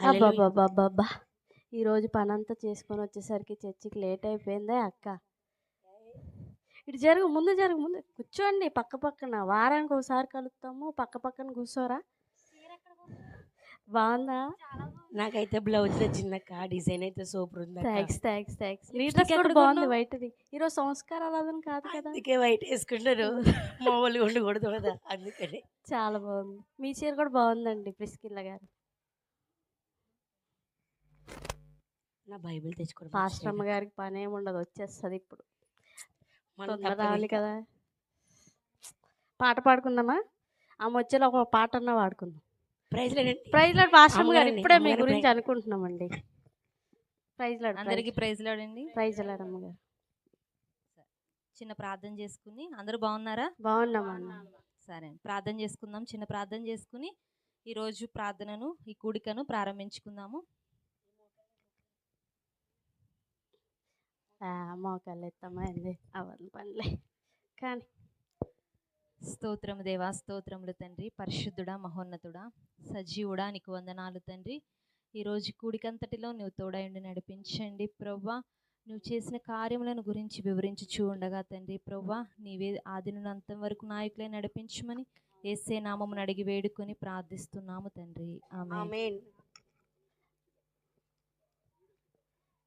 హల్లెలూయా. అబ్బబ్బబ్బబ్బబ్బా. ఈరోజు పనంతా చేసుకొని వచ్చేసరికి చర్చికి లేట్ అయిపోయిందే అక్క. ఇటు జరుగు ముందు జరుగు ముందు. కూర్చోండి పక్క పక్కన. వారానికి ఒకసారి కలుస్తాము పక్క పక్కన కూర్చోరా. బాగుందా? నాకైతే బ్లౌజ్ నచ్చిందక్క డిజైన్ అయితే సూపర్ ఉంది థ్యాంక్స్ థ్యాంక్స్ థ్యాంక్స్ నీ Lipstick డ్రెస్ కూడా బాగుంది? వైట్ది. ఈరోజు సంస్కారాలు కాదు కదా. అందుకే వైట్ వేసుకుంటారు మామూలుగా ఉండకూడదు కదా అందుకని. చాలా బాగుంది. మీ చీర కూడా బాగుందండి ప్రిస్కిల్ల గారు. నా బైబిల్ తెచ్చుకోవడం పాస్టర్ అమ్మ గారికి పని ఏమి ఉండదు వచ్చేస్తుంది ఇప్పుడు. రావాలి. కదా. పాట పాడుకుందామా? ఆమె వచ్చేలా ఒక పాట అన్నా పాడుకుందాం. ప్రైజ్ లేదండి ప్రైజ్ లాడ్ పాస్టర్ అమ్మ గారు ఇప్పుడే మీ గురించి. అనుకుంటున్నామండి. ప్రైజ్ లాడ్ అందరికి ప్రైజ్. లాడండి ప్రైజ్ లాడ్ అమ్మగారు చిన్న ప్రార్థన చేసుకుని అందరూ బాగున్నారా? బాగున్నామన్న సరే ప్రార్థన చేసుకుందాం. చిన్న ప్రార్థన చేసుకుని ఈరోజు ప్రార్థనను ఈ కూడికను ప్రారంభించుకుందాము. మోకాళ్ళు ఎత్తమ్మా ఏంది అవ్వదు పనిలే. కానీ స్తోత్రము దేవా స్తోత్రములు తండ్రి. పరిశుద్ధుడా మహోన్నతుడా సజీవుడా నీకు వందనాలు తండ్రి. ఈరోజు కూడికంతటిలో నువ్వు తోడైండి నడిపించండి ప్రవ్వా. నువ్వు చేసిన కార్యములను గురించి వివరించుచూ ఉండగా తండ్రి ప్రవ్వా నీవే ఆది నుండి అంతం వరకు నాయకులే నడిపించమని ఏసే నామమును అడిగి వేడుకొని ప్రార్థిస్తున్నాము తండ్రి. ఆమె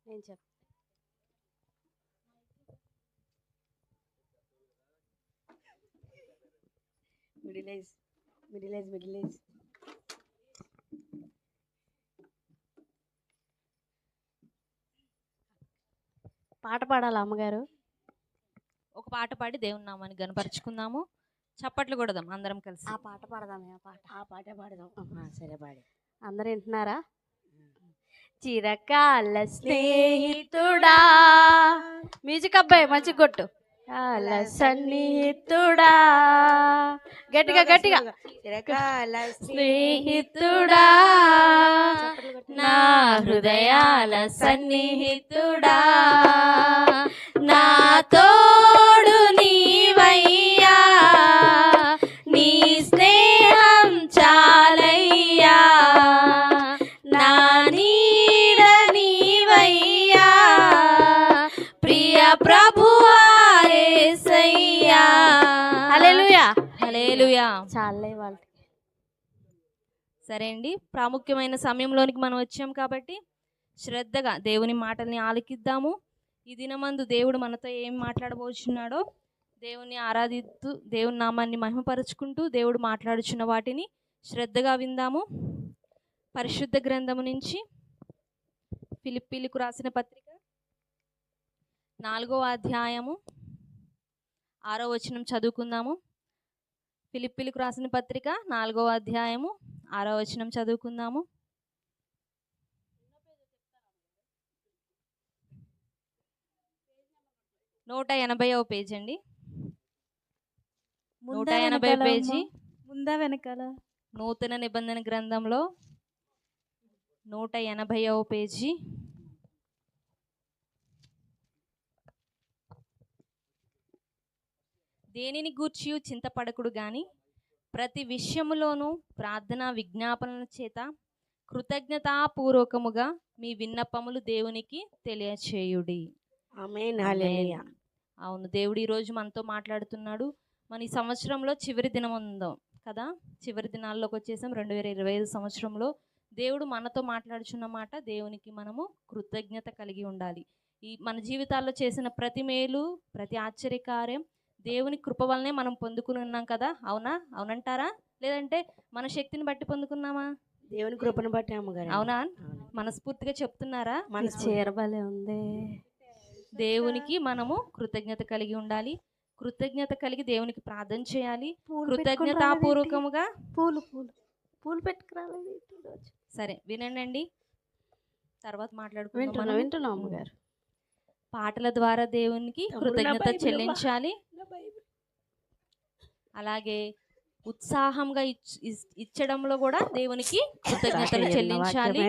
నేను middle age middle age middle age పాట పాడాలా అమ్మగారు? ఒక పాట పాడి దేవుని నామాన్ని గనపరుచుకుందాము చప్పట్లు కొడదాం అందరం కలిసి. ఆ పాట పాడదామే ఆ పాట. ఆ పాట పాడదాం. ఆ, సరే పాడి. అందరు వింటున్నారా? చిరకాల స్నేహితుడా. మ్యూజిక్ అబ్బాయి మంచి కొట్టు. కాల సన్నిహితుడా. గట్టిగా గట్టిగా. చిరకాల స్నేహితుడా. నా హృదయాల సన్నిహితుడా. నా హల్లెలూయా చాలే వాళ్ళకి. సరే అండి. ప్రాముఖ్యమైన సమయంలోనికి మనం వచ్చాం కాబట్టి శ్రద్ధగా దేవుని మాటల్ని ఆలకిద్దాము. ఈ దినమందు దేవుడు మనతో ఏం మాట్లాడబోచున్నాడో దేవుని ఆరాధిస్తూ దేవుని నామాన్ని మహిమపరుచుకుంటూ దేవుడు మాట్లాడుచున్న వాటిని శ్రద్ధగా విందాము. పరిశుద్ధ గ్రంథము నుంచి ఫిలిప్పీలకు రాసిన పత్రిక నాలుగో అధ్యాయము ఆరో వచనం చదువుకుందాము. ఫిలిప్పీలకు రాసిన పత్రిక నాలుగో అధ్యాయము ఆరో వచనం చదువుకుందాము. నూట ఎనభైవ పేజ్ అండి. నూట ఎనభై పేజీ. ముందా వెనకాల. నూతన నిబంధన గ్రంథంలో నూట ఎనభైవ పేజీ. దేనిని గూర్చి చింతపడకుడు గాని? ప్రతి విషయములోనూ ప్రార్థన విజ్ఞాపనల చేత కృతజ్ఞతాపూర్వకముగా మీ విన్నపములు దేవునికి తెలియచేయుడి. అవును దేవుడు ఈరోజు మనతో మాట్లాడుతున్నాడు. మన ఈ సంవత్సరంలో చివరి దినం ఉందాం కదా? చివరి దినాల్లోకి వచ్చేసాం రెండు వేల ఇరవై ఐదు సంవత్సరంలో. దేవుడు మనతో మాట్లాడుచున్న మాట దేవునికి మనము కృతజ్ఞత కలిగి ఉండాలి. ఈ మన జీవితాల్లో చేసిన ప్రతి మేలు ప్రతి ఆశ్చర్యకార్యం దేవుని కృప వల్లనే మనం పొందుకుని ఉన్నాం కదా? అవునా? అవునంటారా? లేదంటే మన శక్తిని బట్టి పొందుకున్నామా? దేవుని కృపను బట్టి అమ్మగారు అవునా? మనస్ఫూర్తిగా చెప్తున్నారా? మన చీర భలే ఉంది. దేవునికి మనము కృతజ్ఞత కలిగి ఉండాలి. కృతజ్ఞత కలిగి దేవునికి ప్రార్థన చేయాలి? కృతజ్ఞతాపూర్వకముగా పూలు పూలు. పూలు పెట్టుకురాలేదు ఈరోజు? సరే వినండి. తర్వాత మనం. వింటున్నా అమ్మగారు. పాటల ద్వారా దేవునికి కృతజ్ఞత చెల్లించాలి. అలాగే ఉత్సాహంగా ఇచ్చడంలో కూడా దేవునికి కృతజ్ఞతలు చెల్లించాలి.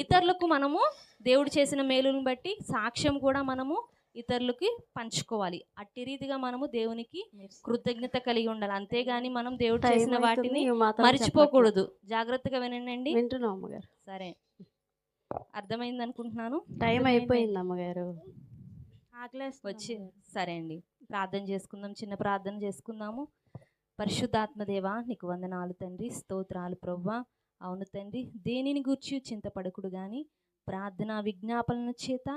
ఇతరులకు మనము దేవుడు చేసిన మేలును బట్టి సాక్ష్యం కూడా మనము ఇతరులకి పంచుకోవాలి. అట్టి రీతిగా మనము దేవునికి కృతజ్ఞత కలిగి ఉండాలి. అంతేగాని మనం దేవుడు చేసిన వాటిని మర్చిపోకూడదు. జాగ్రత్తగా వినండి సరే. అర్థమైంది అనుకుంటున్నాను టైం అయిపోయింది అమ్మగారు. వచ్చి సరే అండి ప్రార్థన చేసుకుందాం చిన్న ప్రార్థన చేసుకుందాము పరిశుద్ధాత్మదేవ నీకు వందనాలు తండ్రి స్తోత్రాలు ప్రవ్వా అవును తండ్రి దేనిని గూర్చి చింతపడకుడు గాని ప్రార్థన విజ్ఞాపనల చేత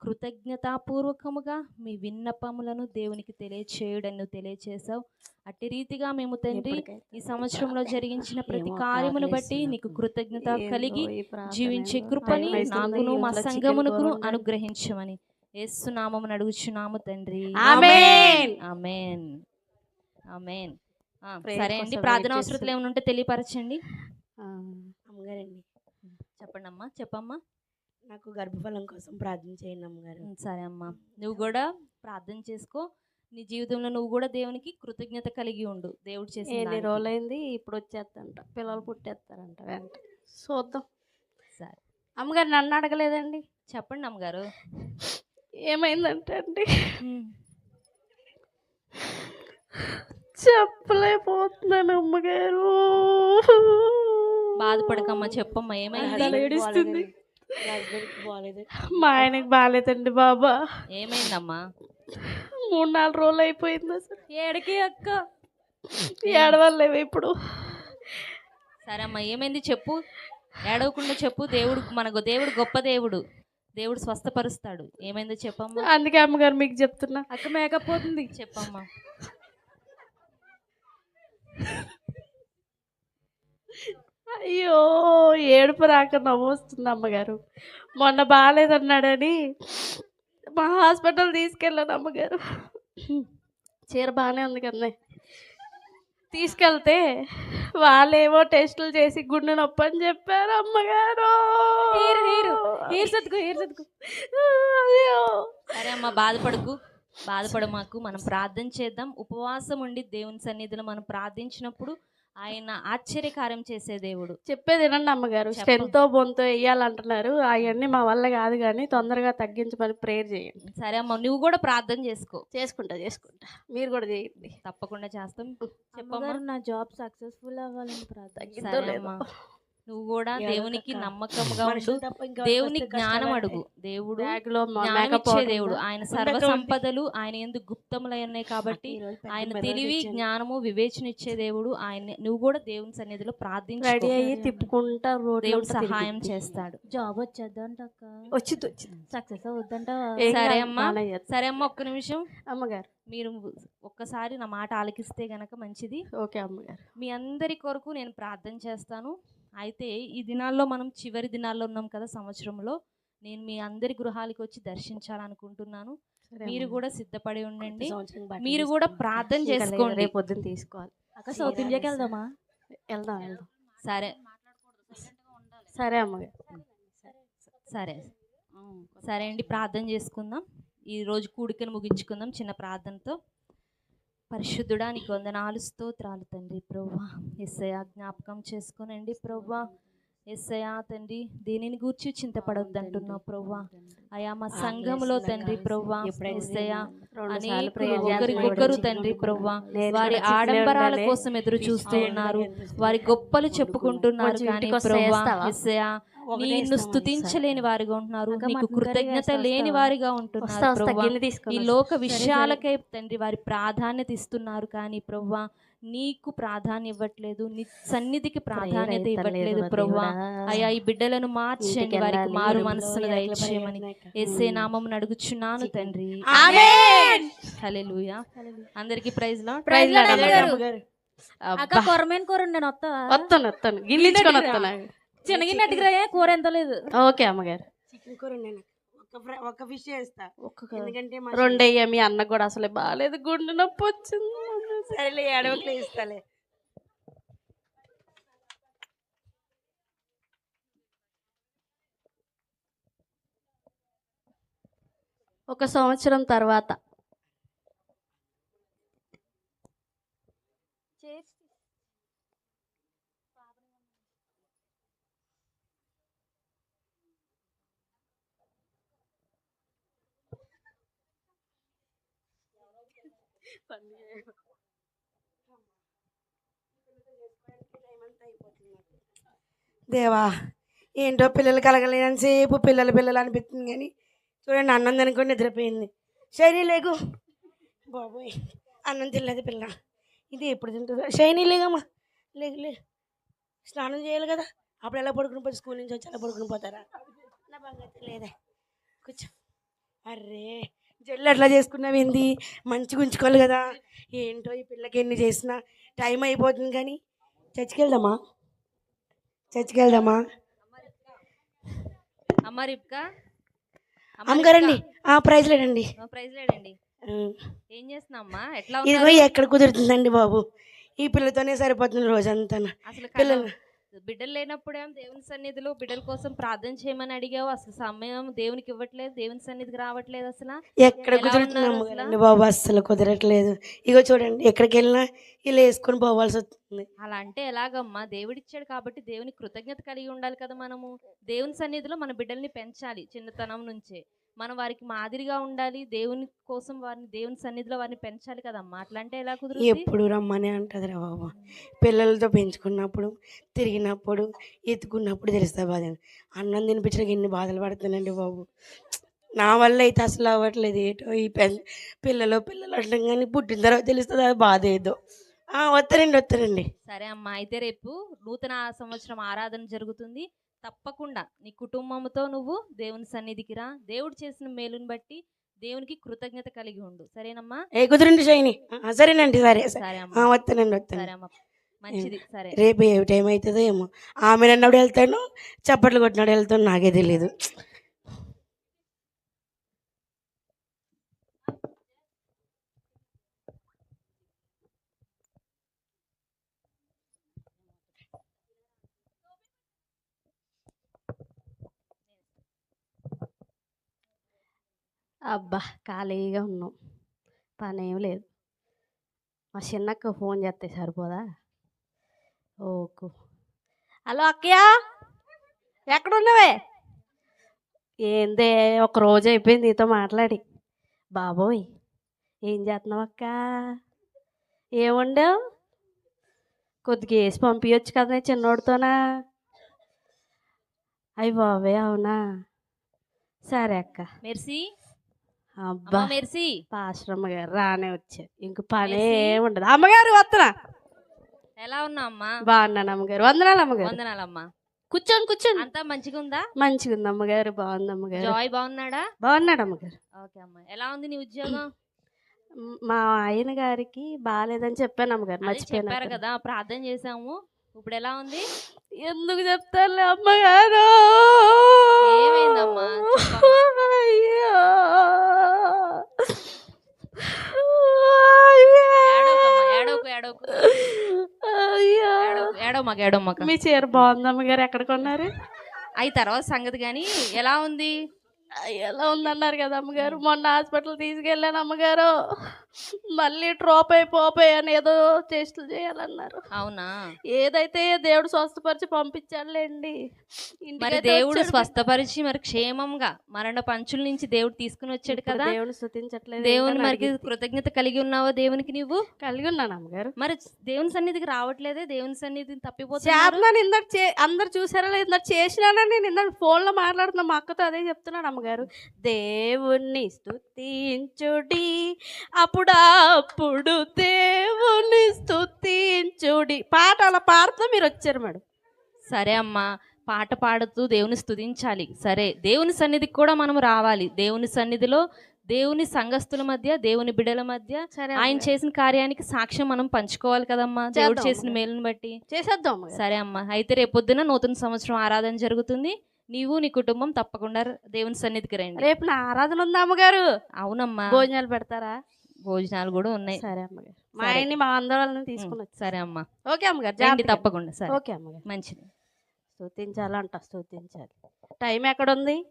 కృతజ్ఞతాపూర్వకముగా మీ విన్నపములను దేవునికి తెలియచేయుడని తెలియచేశావు అట్టి రీతిగా మేము తండ్రి ఈ సంవత్సరంలో జరిగించిన ప్రతి కార్యమును బట్టి నీకు. కృతజ్ఞత కలిగి జీవించే. కృపని నాకును మా ఇంట్లో చికెన్ సంఘమునకు కూర ఉండాలి. అనుగ్రహించమని యేసునామమును అడుగుచున్నాము తండ్రి. ఆమేన్. ఆమేన్. సరే అండి. ప్రార్థన. అవసరతలు ఏమైనా ఉంటే తెలియపరచండి. అమ్మగారండి చెప్పండి అమ్మా చెప్పమ్మా. నాకు గర్భఫలం కోసం ప్రార్థన చేయండి అమ్మగారు. సరే అమ్మా. నువ్వు కూడా ప్రార్థన చేసుకో. నీ జీవితంలో నువ్వు కూడా దేవునికి కృతజ్ఞత కలిగి ఉండు. దేవుడు చేసిన ఎన్ని. రోజులైంది? ఇప్పుడు వచ్చేస్తంట పిల్లలు పుట్టేస్తారంట వెంట చూద్దాం. సరే. అమ్మగారు నన్ను అడగలేదండి. చెప్పండి అమ్మగారు. ఏమైందంటే అండి? చెప్పలేకపోతున్నాను అమ్మగారు బాధపడకమ్మా చెప్పమ్మా ఏమైంది ఏడుస్తుంది. మా ఆయనకి బాగాలేదండి బాబా. ఏమైందమ్మా? మూడు నాలుగు రోజులు అయిపోయింది అసలు. ఏడికి అక్క? ఏడవలేవు ఇప్పుడు. సరే అమ్మా ఏమైంది చెప్పు. ఏడవకుండా చెప్పు దేవుడు మన గొ- దేవుడు గొప్ప దేవుడు. దేవుడు స్వస్థపరుస్తాడు. ఏమైందో చెప్పమ్మా. అందుకే అమ్మగారు మీకు చెప్తున్నా. అక్క మేకప్ పోతుంది చెప్పమ్మా. అయ్యో ఏడుపు రాక నవ్వు వస్తుంది అమ్మగారు. మొన్న బాగాలేదన్నాడని మా హాస్పిటల్ తీసుకెళ్ళాను అమ్మగారు. చీర బాగానే ఉంది కదా తీసుకెళ్తే వాళ్ళేమో టెస్టులు చేసి గుండె నొప్పి అని చెప్పారు అమ్మగారు. సరే అమ్మా బాధపడకు. బాధపడమాకు. మనం ప్రార్థన చేద్దాం. ఉపవాసం ఉండి దేవుని సన్నిధిలో మనం ప్రార్థించినప్పుడు ఆయన ఆశ్చర్యకార్యం చేసే దేవుడు. చెప్పేది వినండి అమ్మగారు. స్ట్రెంత్తో బొంతో వేయాలంటున్నారు. అవన్నీ మా వల్ల కాదు కానీ తొందరగా తగ్గించమని ప్రేయర్ చేయండి. సరే అమ్మా నువ్వు కూడా ప్రార్థన చేసుకో. చేసుకుంటా చేసుకుంటా. మీరు కూడా చేయండి. తప్పకుండా చేస్తాం. చెప్పమ్మా. నా జాబ్ సక్సెస్ఫుల్ అవ్వాలని ప్రార్థన నువ్వు కూడా. దేవునికి నమ్మకంగా ఉండు. దేవుని జ్ఞానం అడుగు. దేవుడు ఇచ్చే దేవుడు? ఆయన సర్వ. సంపదలు ఆయన ఎందుకు గుప్తములై ఉన్నాయి కాబట్టి ఆయన తెలివి. జ్ఞానము వివేచన ఇచ్చే దేవుడు ఆయన. నువ్వు కూడా దేవుని సన్నిధిలో ప్రార్థించు తిప్పుకుంటా దేవుడు సహాయం చేస్తాడు. జాబ్ వచ్చేద్దంట వచ్చింది సక్సెస్ అవుద్దంట? సరే అమ్మా. సరే అమ్మ ఒక్క నిమిషం. అమ్మగారు. మీరు ఒక్కసారి నా మాట ఆలకిస్తే గనక మంచిది. ఓకే అమ్మగారు. మీ అందరి కొరకు నేను ప్రార్థన చేస్తాను. అయితే ఈ దినాల్లో మనం చివరి దినాల్లో ఉన్నాం కదా సంవత్సరంలో. నేను మీ అందరి గృహాలకు వచ్చి దర్శించాలనుకుంటున్నాను. మీరు. కూడా సిద్ధపడి ఉండండి. మీరు కూడా. ప్రార్థన చేసుకోండి. రేపు పొద్దున్న తీసుకోవాలి. అక్క సౌత్ ఇండియాకి వెళ్దామా? వెళ్దాం వెళ్దాం. సరే. సరే అమ్మగారు సరే. సరే అండి ప్రార్థన చేసుకుందాం. ఈ రోజు కూడికను ముగించుకుందాం చిన్న ప్రార్థనతో. పరిశుద్ధుడా నీకు వందనాలు స్తోత్రాలు తండ్రి ప్రవ్వా ఎస్ఐ జ్ఞాపకం చేసుకోనండి ప్రవ్వా ఎస్ఐయా తండ్రి దేనిని గూర్చి చింతపడొద్దు అంటున్నావు ప్రవ్వా. అయా మా సంఘములో తండ్రి ప్రవ్వా prayer ఒకరికొకరు. తండ్రి ప్రవ్వా. వారి ఆడంబరాల. కోసం ఎదురు చూస్తూ ఉన్నారు. వారి గొప్పలు చెప్పుకుంటున్నారు కానీ ప్రవ్వా నిన్ను స్తుతించలేని వారిగా ఉంటున్నారు. నీకు కర్రీ కృతజ్ఞత లేని? వారిగా ఉంటున్నారు ఈ లోక విషయాలకై తండ్రి వారి ప్రాధాన్యత ఇస్తున్నారు కానీ ప్రవ్వా నీకు ప్రాధాన్యం ఇవ్వట్లేదు నీ సన్నిధికి ప్రాధాన్యత ఇవ్వట్లేదు ప్రవ్వా అయ్యా ఈ బిడ్డలను మార్చండి వారికి. మారు. మనస్సును దయచేయమని ఎస్ఏ నామం అడుగుచున్నాను తండ్రి. ఆమేన్. హల్లెలూయా. అందరికి ప్రైజ్ లార్డ్ ప్రైజ్. అమ్మగారు. అక్క కొరమేన్ కూర నేను వస్తా వస్తాను వస్తాను గిన్నెచ్చుకొని వస్తాను చిన్నగిన్నట్టుగా కూర ఎంత లేదు. ఓకే అమ్మగారు. చికెన్ కూర ఒక ఫిష్ ఒక్కొక్క ఎందుకంటే మా రెండు అయ్యా మీ అన్నకు కూడా అసలే బాగాలేదు గుండె నొప్పి వచ్చింది. సరేలే ఏడవట్లే ఇస్తాలే. ఒక సంవత్సరం తర్వాత. దేవా ఏంటో పిల్లలు కలగలేని సేపు పిల్లలు పిల్లలు అనిపిస్తుంది కానీ చూడండి అన్నం తినకుండా నిద్రపోయింది. శైని లేకు. బాబోయ్ అన్నం తినలేదు పిల్ల. ఇది ఎప్పుడు తింటుందో. శైని లేగమ్మా లేకు లే స్నానం చేయాలి కదా. అప్పుడు ఎలా పడుకుని పోతే స్కూల్ నుంచి వచ్చి ఎలా పడుకుని పోతారా? నా బంగారు లేదే. కూర్చో. అర్రే జల్లు అట్లా చేసుకున్నావు ఏంది? మంచిగా ఉంచుకోవాలి కదా. ఏంటో ఈ పిల్లకి ఎన్ని చేసినా టైం అయిపోతుంది కానీ చర్చికి వెళ్దామా? చర్చికి వెళ్దామా? అమ్మ రిప్కా అమ్మగారండి ఆ ప్రైజ్ లేడండి ప్రైజ్ లేడండి ఏం చేస్తున్నావు అమ్మా ఎట్లా ఇదిగో ఎక్కడ కుదురుతుందండి బాబు? ఈ పిల్లతోనే సరిపోతుంది రోజంతా అసలు పిల్లలు బిడ్డలు లేనప్పుడేమో దేవుని సన్నిధిలో బిడ్డల కోసం ప్రార్థన చేయమని అడిగావు? అసలు సమయం దేవునికి ఇవ్వట్లేదు దేవుని సన్నిధికి రావట్లేదు అసలు? ఎక్కడ అమ్మగారండి బాబు అస్సలు కుదరట్లేదు. ఇగో చూడండి ఎక్కడికి వెళ్ళినా ఇలా వేసుకొని పోవాల్సి వస్తుంది. అలా అంటే ఎలాగమ్మా? దేవుడిచ్చాడు కాబట్టి దేవునికి కృతజ్ఞత కలిగి ఉండాలి కదా మనము. దేవుని సన్నిధిలో మన బిడ్డల్ని పెంచాలి చిన్నతనం నుంచే. మనం వారికి మాదిరిగా ఉండాలి. దేవుని కోసం వారిని దేవుని సన్నిధిలో వారిని పెంచాలి కదమ్మా. అట్లా అంటే ఎలా కుదురుతుంది ఎప్పుడు రమ్మని అంటది రా బాబు. పిల్లలతో పెంచుకున్నప్పుడు తిరిగినప్పుడు ఎత్తుకున్నప్పుడు తెలుస్తుంది బాధ. అన్నం తినిపించడానికి ఎన్ని బాధలు పడుతున్నానండి బాబు. నా వల్ల అయితే అసలు అవ్వట్లేదు. ఏటో ఈ పిల్లలు పిల్లలు అంటాం కానీ పుట్టిన తర్వాత తెలుస్తుంది అది బాధ ఏదో. వస్తారండి వస్తారండి సరే అమ్మా. అయితే రేపు నూతన సంవత్సరం ఆరాధన జరుగుతుంది. తప్పకుండా నీ కుటుంబంతో నువ్వు దేవుని సన్నిధికి రా. దేవుడు చేసిన మేలుని బట్టి దేవునికి కృతజ్ఞత కలిగి ఉండు. సరేనమ్మా? ఏ కుదిరండి షైని సరేనండి సరే సరే. అమ్మా. వస్తానండి వస్తాను సరే అమ్మా. మంచిది సరే. రేపు ఏ టైం అవుతుందో ఏమో. ఆమె అన్నప్పుడు వెళ్తాను చప్పట్లు కొట్టినాడు వెళ్తాను నాకే తెలియదు అబ్బా! ఖాళీగా ఉన్నాం. పని ఏం లేదు. మా చిన్నక్క ఫోన్ చేస్తే సరిపోదా? ఓకు. హలో అక్కయ్య! ఎక్కడున్నావే? ఏందే ఒక రోజు అయిపోయింది నీతో మాట్లాడి. బాబోయ్! ఏం చేస్తున్నావు అక్క? ఏముండవు కొద్దిగా వేసి పంపించచ్చు కదా చిన్నోడితోనా? అయ్యి బాబోయ్! అవునా? సరే అక్క. మెర్సీ? అబ్బా! అమ్మా మెర్సీ. పాశ్రమ గారు రానే వచ్చారు. ఇంక పనే. ఉండదు. అమ్మగారు వస్తున్నా. ఎలా ఉన్నావు అమ్మా బాగున్నాను అమ్మగారు. వందనాలు అమ్మగారు. వందనాలమ్మా. కూర్చోండి కూర్చోండి. అంతా మంచిగా ఉందా మంచిగా ఉంది అమ్మగారు. బాగుంది అమ్మగారు. జాయ్ బాగున్నాడా? బాగున్నాడు అమ్మగారు. ఓకే అమ్మా. ఎలా ఉంది నీ ఉద్యోగం? మ్, ఆయన గారికి బాగాలేదని చెప్పాను అమ్మగారు. మర్చిపోయాను కదా ప్రార్థన చేసాము ఇప్పుడు ఎలా ఉంది? ఎందుకు చెప్తారులే అమ్మగారు? ఏమైందమ్మా? అయ్యో. ఏడవకు ఏడవమాక ఏడవమాక మీ చీర బాగుంది అమ్మగారు ఎక్కడ కొన్నారు? అయి తర్వాత సంగతి కానీ ఎలా ఉంది? ఎలా ఉందన్నారు కదా అమ్మగారు మొన్న హాస్పిటల్ తీసుకెళ్ళాను అమ్మగారు. మళ్ళీ డ్రాప్ అయిపోయి అని ఏదో టెస్టులు చేయాలన్నారు. అవునా? ఏదైతే దేవుడు స్వస్థపరిచి పంపించాడులేండి. మరి దేవుడు. స్వస్థపరిచి మరి క్షేమంగా మరణ పంచుల నుంచి దేవుడు తీసుకుని వచ్చాడు కదా. దేవుని స్థుతించట్లేదు దేవుని మరి. కృతజ్ఞత కలిగి ఉన్నావా దేవునికి నువ్వు? కలిగి ఉన్నాను అమ్మగారు. మరి దేవుని సన్నిధికి రావట్లేదే? దేవుని సన్నిధిని ఇందాక చే అందరు చూసారా లేదు? ఇందాక చేసినానని నేను ఇందాక ఫోన్లో మాట్లాడుతున్నా మా అక్కతో అదే చెప్తున్నాను అమ్మగారు. దేవుణ్ణి స్తుతించుడి అప్పుడప్పుడు దేవుని స్తుతించుడి. పాట అలా పాడుతూ మీరు వచ్చారు మేడం. సరే అమ్మా పాట పాడుతూ దేవుని స్తుతించాలి. సరే దేవుని సన్నిధికి కూడా మనం రావాలి. దేవుని సన్నిధిలో దేవుని సంఘస్థుల మధ్య దేవుని బిడల మధ్య ఆయన. చేసిన కార్యానికి సాక్ష్యం మనం పంచుకోవాలి కదమ్మా. దేవుడు చేసిన. మేలుని బట్టి. చేసేద్దాం సరే అమ్మా. అయితే రేపొద్దున నూతన సంవత్సరం ఆరాధన జరుగుతుంది. నీవు నీ కుటుంబం తప్పకుండా దేవుని సన్నిధికి రండి. రేపు నా ఆరాధన ఉందా అమ్మగారు? అవునమ్మా. భోజనాలు పెడతారా? భోజనాలు కూడా ఉన్నాయి. సరే అమ్మగారు. మా. ఆయన్ని మా ఆందోళన తీసుకుని వచ్చి సరే అమ్మా. ఓకే అమ్మగారు జాగ్రత్తగా. తప్పకుండా సరే. ఓకే అమ్మగారు. మంచిది. స్తుతించాలంట స్తుతించాలి. టైం ఎక్కడుంది?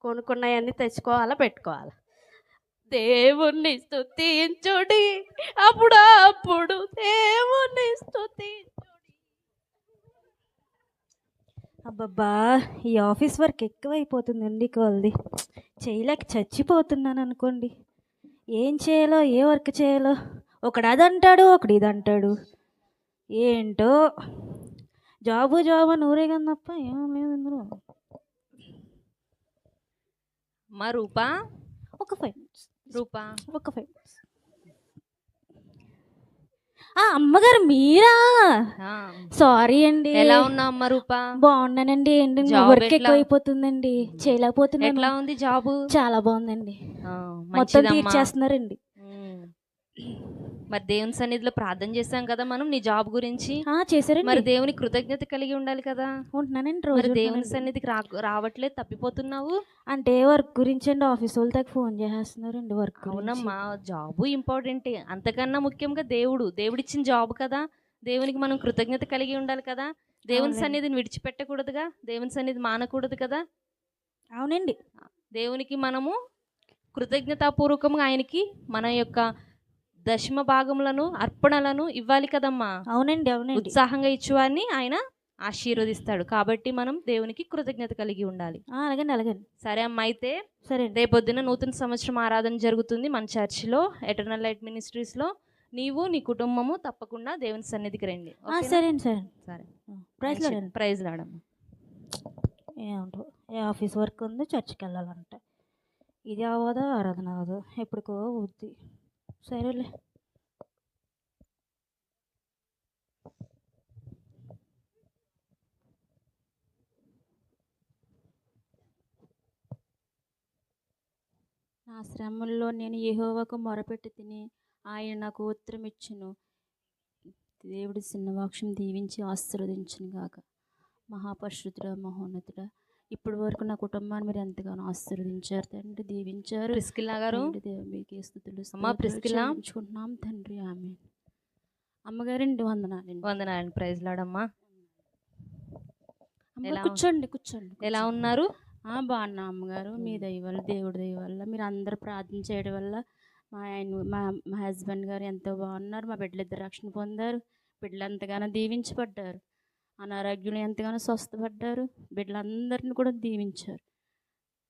కొనుక్కున్నవన్నీ తెచ్చుకోవాలా పెట్టుకోవాలా? దేవుణ్ణి స్తుతించుడి అప్పుడు అప్పుడు దేవుణ్ణి స్తుతించుడి. అబ్బబ్బా ఈ ఆఫీస్ వర్క్ ఎక్కువైపోతుందండి కొలది. చేయలేక చచ్చిపోతున్నాను అనుకోండి ఏం చేయాలో ఏ వర్క్ చేయాలో. ఒకడు అది అంటాడు ఒకడు ఇది అంటాడు ఏంటో. జాబు జాబు అని ఊరేగాను తప్ప ఏం లేదు ఇందులో. మా రూపా? ఒక ఫైవ్ రూపా? ఒక ఫైవ్ ఆ అమ్మగారు మీరా? సారీ అండి. ఎలా ఉన్నావు అమ్మ రూపా? బాగున్నానండి. ఏంటి వర్క్? ఎక్కువ అయిపోతుందండి చేయలేకపోతున్నాను. ఎట్లా ఉంది జాబు చాలా బాగుందండి. మొత్తం. తీర్చేస్తున్నారండి. మరి దేవుని సన్నిధిలో ప్రార్థన చేశాం కదా మనం నీ జాబ్ గురించి. ఆ, చేశారండి. మరి దేవుని కృతజ్ఞత కలిగి ఉండాలి కదా. ఉంటున్నానండి రోజు దేవుని. సన్నిధికి రా రావట్లేదు తప్పిపోతున్నావు. అంటే వర్క్ గురించి అండి ఆఫీస్ వాళ్ళ దగ్గర ఫోన్ చేసేస్తున్నారండి వర్క్ గురించి. అవునమ్మా జాబు ఇంపార్టెంటే. అంతకన్నా ముఖ్యంగా దేవుడు దేవుడిచ్చిన జాబ్ కదా. దేవునికి మనం కృతజ్ఞత కలిగి ఉండాలి కదా. దేవుని. సన్నిధిని విడిచిపెట్టకూడదుగా. దేవుని సన్నిధి మానకూడదు కదా. అవునండి. దేవునికి మనము కృతజ్ఞతాపూర్వకంగా ఆయనకి మన యొక్క దశమ భాగములను అర్పణలను ఇవ్వాలి కదమ్మా. అవునండి అవునండి. ఉత్సాహంగా ఇచ్చేవారిని ఆయన ఆశీర్వదిస్తాడు. కాబట్టి మనం దేవునికి కృతజ్ఞత కలిగి ఉండాలి. ఆ, అలాగండి అలాగండి సరే అమ్మ అయితే సరే. రేపొద్దున నూతన సంవత్సరం ఆరాధన జరుగుతుంది మన చర్చిలో ఎటర్నల్ లైట్ మినిస్ట్రీస్లో నీవు నీ కుటుంబము తప్పకుండా దేవుని సన్నిధికి రండి? సరే అండి సరే. సరే. ప్రైజ్ ప్రైజ్ లాడమ్మ. ఏ ఆఫీస్ వర్క్ ఉంది చర్చికి వెళ్ళాలంట. ఇది అవ్వదా ఆరాధన అవ్వదు ఎప్పటికో అవుద్ది. సరేలే. నా శ్రమల్లో నేను యహోవకు మొరపెట్టి తిని ఆయన నాకు ఉత్తరం ఇచ్చును దేవుడి చిన్నవాక్షం దీవించి ఆశీర్వదించును గాక మహాపరిశుద్ధుడ మహోన్నతుడ ఇప్పటి వరకు నా కుటుంబాన్ని మీరు ఎంతగానో ఆశీర్వదించారు తండ్రి దీవించారు. ప్రిస్కిల్లా గారు. తండ్రి మీకే అమ్మా, ప్రిస్కిల్లా. ఆమె అమ్మగారండి వందనాలండి. వందనాలు ప్రైజ్ లాడమ్మా కూర్చోండి కూర్చోండి ఎలా. ఉన్నారు? ఆ, బాగున్నా అమ్మగారు. మీ దయ వల్ల దేవుడి దయ వల్ల మీరు అందరు ప్రార్థన చేయడం వల్ల మా ఆయన మా మా హస్బెండ్ గారు ఎంతో బాగున్నారు. మా బిడ్డలు ఇద్దరు రక్షణ పొందారు. బిడ్డలు ఎంతగానో దీవించబడ్డారు. అనారోగ్యులు ఎంతగానో స్వస్థపడ్డారు. బిడ్డలందరిని కూడా దీవించారు.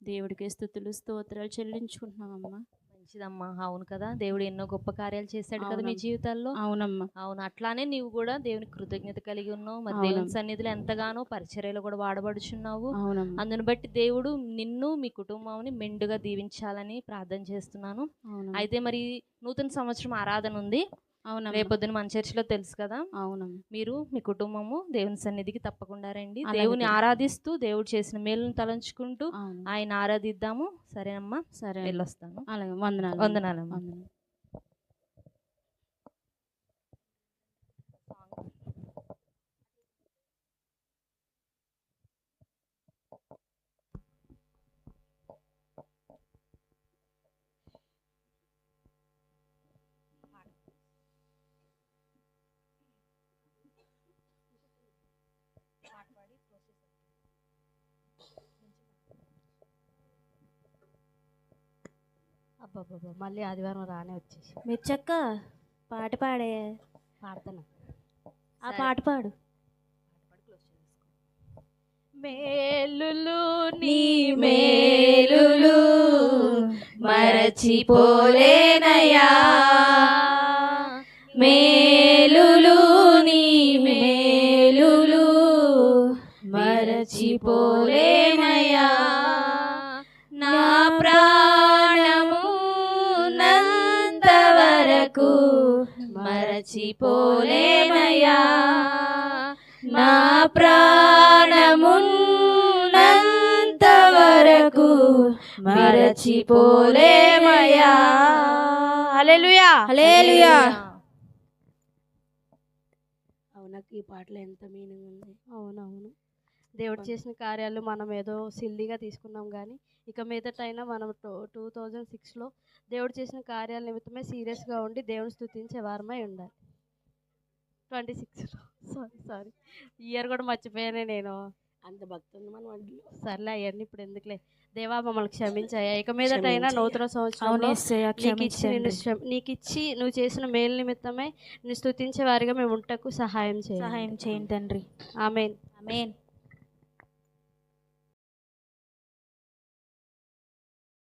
దేవుడికి స్థుతులు స్తోత్రాలు చెల్లించుకుంటున్నామమ్మా. మంచిదమ్మా. అవును కదా. దేవుడు ఎన్నో గొప్ప కార్యాలు చేశాడు కదా మీ. జీవితాల్లో. అవునమ్మా. అవును. అట్లానే నీవు కూడా దేవునికి కృతజ్ఞత కలిగి ఉన్నావు. మరి. దేవుని సన్నిధిలో ఎంతగానో పరిచర్యలు కూడా వాడబడుచున్నావు. అందును బట్టి దేవుడు నిన్ను మీ కుటుంబాన్ని మెండుగా దీవించాలని ప్రార్థన చేస్తున్నాను. అయితే మరి నూతన సంవత్సరం ఆరాధన ఉంది. అవునమ్మా. రేపొద్దున మన చర్చిలో తెలుసు కదా? అవునమ్మా. మీరు మీ కుటుంబము దేవుని సన్నిధికి తప్పకుండా రండి. దేవుని. ఆరాధిస్తూ దేవుడు చేసిన మేలును తలంచుకుంటూ అవును. ఆయన ఆరాధిద్దాము. సరేనమ్మా. సరే వెళ్ళొస్తాను. అలాగే. వందనాలు. వందనాలమ్మా. వందనాలు. అబ్బాబ్బా మళ్ళీ ఆదివారం రానే వచ్చేసి మెచ్చక్క పాట పాడే పాడతాను ఆ. పాట పాడు మేలులు నీ మేలులు మరచిపోలేనయ్యా. మేలులు నీ మేలులు మరచిపోలేనయ్యా మరచిపోలేనయ్యా. నా ప్రాణమున్నంత వరకు మరచిపోలేమయా హల్లెలూయా. హల్లెలూయా. అవునకు ఈ పాటలో ఎంత మీనింగ్ ఉంది? అవునవును. దేవుడు చేసిన కార్యాలు మనం ఏదో సిల్లీగా తీసుకున్నాం కానీ ఇక మీదటైనా మనం టూ టూ థౌజండ్ సిక్స్లో దేవుడు చేసిన కార్యాల నిమిత్తమే సీరియస్గా ఉండి దేవుని స్తుతించే వారమై ఉండాలి. ట్వంటీ సిక్స్లో. Sorry sorry. ఇయర్ కూడా మర్చిపోయానే నేను. అంత భక్తి ఉంది మన వంటలో సర్లే అవన్నీ ఇప్పుడు ఎందుకులే. దేవా మమ్మల్ని క్షమించాయా ఇక మీదటైనా నూతన సంవత్సరంలో యేసయ్య, నీకు ఇచ్చి నిన్ను నీకు ఇచ్చి నువ్వు చేసిన మేలు నిమిత్తమై నిన్ను స్తుతించే వారిగా మేము ఉంటకు సహాయం చేయాలి సహాయం చేయండి తండ్రి. ఆమెన్. ఆమేన్.